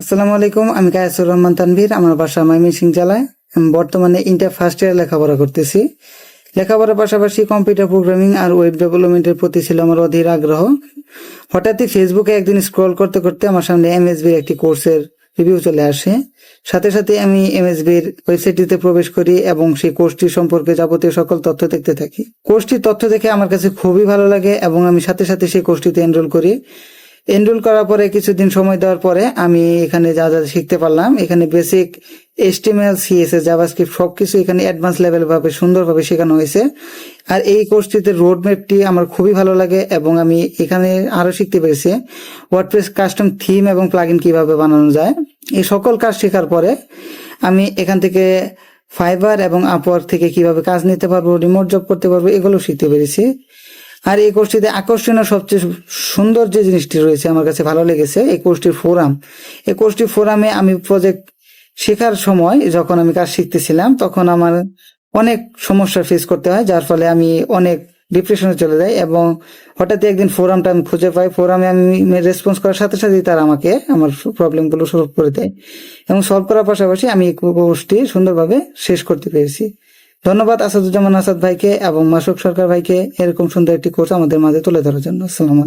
আসসালামু আলাইকুম, আমি কায়াসুর রহমান তানভীর, আমার বাসা ময়মনসিং জেলায়। বর্তমানে ইন্টার ফার্স্ট ইয়ার লেখাপড়া করতেছি। লেখাপড়ার পাশাপাশি কম্পিউটার প্রোগ্রামিং আর ওয়েব ডেভেলপমেন্টের প্রতি ছিল আমার অধীর আগ্রহ। হঠাৎই ফেসবুকে একদিন স্ক্রল করতে করতে আমার সামনে এমএসবির একটি কোর্সের রিভিউ চলে আসে। সাথে সাথে আমি এমএসবির ওয়েবসাইটটিতে প্রবেশ করি এবং সেই কোর্সটি সম্পর্কে যাবতীয় সকল তথ্য দেখতে থাকি। কোর্সটির তথ্য দেখে আমার কাছে খুবই ভালো লাগে এবং আমি সাথে সাথে সেই কোর্সটিতে এনরোল করি। এনরোল করার পরে কিছুদিন সময় দেওয়ার পরে আমি এখানে যা যা শিখতে পারলাম, এখানে বেসিক এইচটিএমএল সিএসএস জাভাস্ক্রিপ্ট সবকিছু এখানে অ্যাডভান্স লেভেল ভাবে সুন্দরভাবে শেখানো হয়েছে। আর এই কোর্সটিতে রোড ম্যাপটি আমার খুবই ভালো লাগে এবং আমি এখানে আরও শিখতে পেরেছি। ওয়ার্ডপ্রেস কাস্টম থিম এবং প্লাগইন কীভাবে বানানো যায়, এই সকল কাজ শেখার পরে আমি এখান থেকে ফাইবার এবং আপওয়ার্ক থেকে কীভাবে কাজ নিতে পারব রিমোট জব করতে পারব, এগুলো শিখতে পেরেছি। আর এই কোর্সটিতে আকর্ষণীয় সবচেয়ে সুন্দর যে জিনিসটি রয়েছে আমার কাছে ভালো লেগেছে, এই কোর্সটির ফোরাম। এই কোর্সটির ফোরামে আমি প্রজেক্ট শেখার সময় যখন আমি কাজ শিখতেছিলাম, তখন আমার অনেক সমস্যা ফেস করতে হয়, যার ফলে আমি অনেক ডিপ্রেশনে চলে যাই এবং হঠাৎ একদিন ফোরামটা আমি খুঁজে পাই। ফোরামে আমি রেসপন্স করার সাথে সাথেই তারা আমাকে আমার প্রবলেমগুলো সলভ করে দেয় এবং সলভ করার পাশাপাশি আমি এই কোর্সটি সুন্দরভাবে শেষ করতে পেরেছি। ধন্যবাদ আসাদুজ্জামান আসাদ ভাইকে এবং মাসুক সরকার ভাইকে এরকম সুন্দর একটি কোর্স আমাদের মাঝে তুলে ধরার জন্য। আসসালামু আলাইকুম।